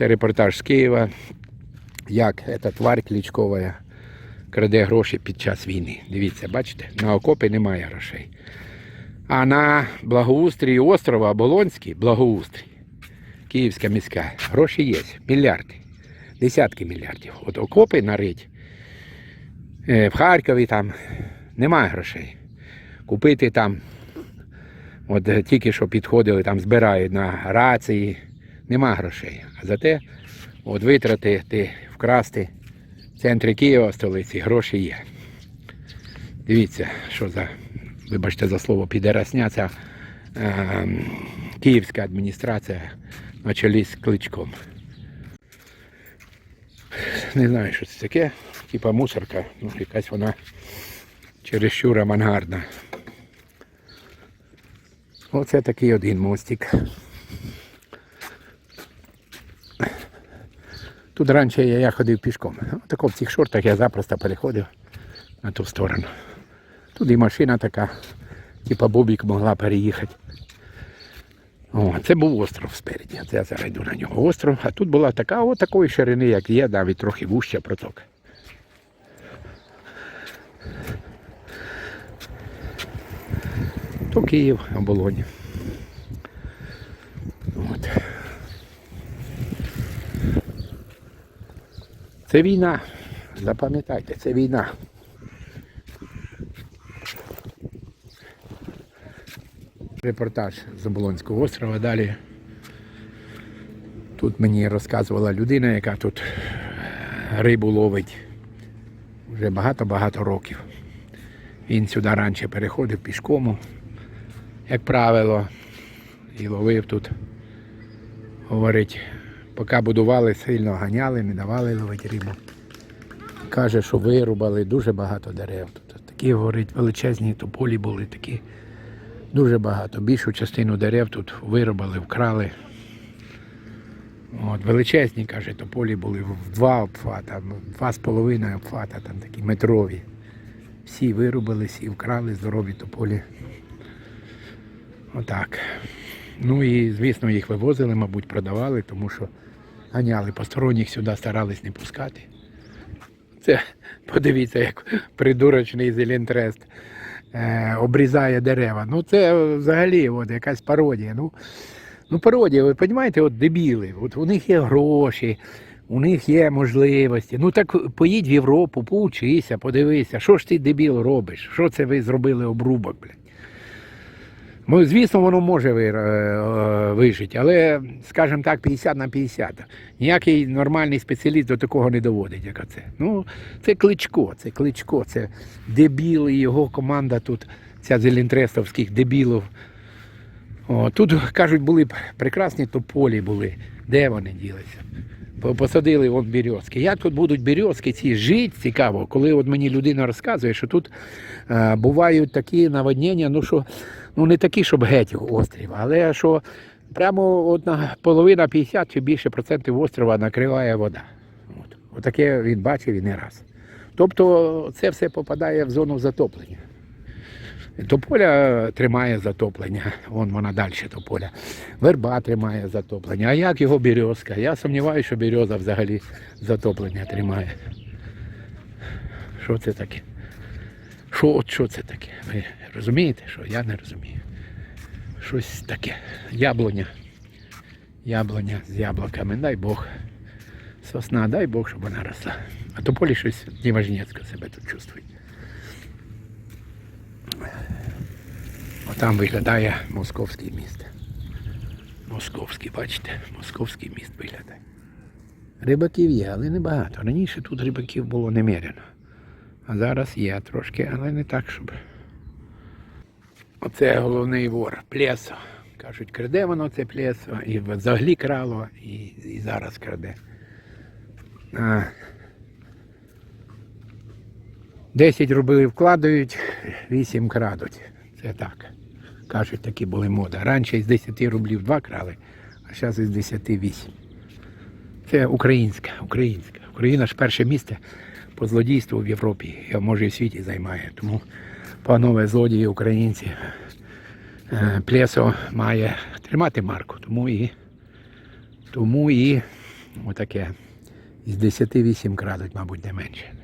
Це репортаж з Києва, як ця тварь клічкова краде гроші під час війни. Дивіться, бачите, на окопи немає грошей. А на благоустрій острова Оболонський, благоустрій, Київська міська, гроші є, мільярди, десятки мільярдів. От окопи нарить е, в Харкові там немає грошей. Купити там, от е, тільки що підходили, там збирають на рації, нема грошей. А зате от витратити, вкрасти в центрі Києва, столиці, гроші є. Дивіться, що за, вибачте за слово, підерасня ця е, київська адміністрація на чолі з кличком. Не знаю, що це таке. Типа мусорка, ну якась вона чересчур авангардна. Оце такий один мостик. Тут раніше я, ходив пішком. Тако в цих шортах я запросто переходив на ту сторону. Тут і машина така, типа Бобік могла переїхати. О, це був остров спереді. Це я зараз йду на нього. Остров, а тут була така, от такої ширини, як є, навіть трохи вуща протока. То Київ, оболоні. От. Це війна. Запам'ятайте, це війна. Репортаж з Оболонського острова. Далі тут мені розказувала людина, яка тут е, рибу ловить вже багато-багато років. Він сюди раніше переходив пішком, як правило, і ловив тут. Говорить, поки будували, сильно ганяли, не давали ловити рибу. Каже, що вирубали дуже багато дерев. Тут такі, говорить, величезні тополі були такі. Дуже багато. Більшу частину дерев тут вирубали, вкрали. От, величезні, каже, тополі були в два обхвата, два з половиною обхвата, там такі метрові. Всі вирубали, всі вкрали здорові тополі. Отак. Ну і, звісно, їх вивозили, мабуть, продавали, тому що ганяли посторонніх сюди, старались не пускати. Це подивіться, як придурочний зелентрест е, обрізає дерева. Ну це взагалі от, якась пародія. Ну, ну пародія, ви розумієте, от дебіли. От у них є гроші, у них є можливості. Ну так поїдь в Європу, поучися, подивися, що ж ти дебіл робиш? Що це ви зробили обрубок, блядь? Ну, звісно, воно може е, вижити, але, скажімо так, 50 на 50. Ніякий нормальний спеціаліст до такого не доводить, як це. Ну, це кличко, це кличко, це дебіл і його команда тут, ця зелінтрестовських дебілів. О, тут, кажуть, були прекрасні тополі були. Де вони ділися? По- Посадили вон березки. Як тут будуть березки ці жити, цікаво, коли от мені людина розказує, що тут е, бувають такі наводнення, ну що ну не такі, щоб геть острів, але що прямо одна половина 50 чи більше процентів острова накриває вода. От. Отаке він бачив і не раз. Тобто це все попадає в зону затоплення. Тополя тримає затоплення, вон вона далі тополя. Верба тримає затоплення. А як його березка? Я сумніваюся, що береза взагалі затоплення тримає. Що це таке? Що, от що це таке? Ви розумієте, що я не розумію. Щось таке. Яблуня. Яблуня з яблуками, дай Бог. Сосна, дай Бог, щоб вона росла. А то полі щось неважнецько себе тут чувствує. Отам виглядає московський міст. Московський, бачите, московський міст виглядає. Рибаків є, але небагато. Раніше тут рибаків було немерено. А зараз є трошки, але не так, щоб. Оце головний вор, плесо. Кажуть, краде воно це плесо, і взагалі крало, і, і зараз краде. А, 10 рублів вкладають, 8 крадуть. Це так. Кажуть, такі були моди. Раніше із 10 рублів 2 крали, а зараз із 10 8. Це українська, українська. Україна ж перше місце по злодійству в Європі, а може і в світі займає. Тому, панове злодії українці, е, Плесо має тримати марку, тому і, тому і Отаке. Із 10 8 крадуть, мабуть, не менше.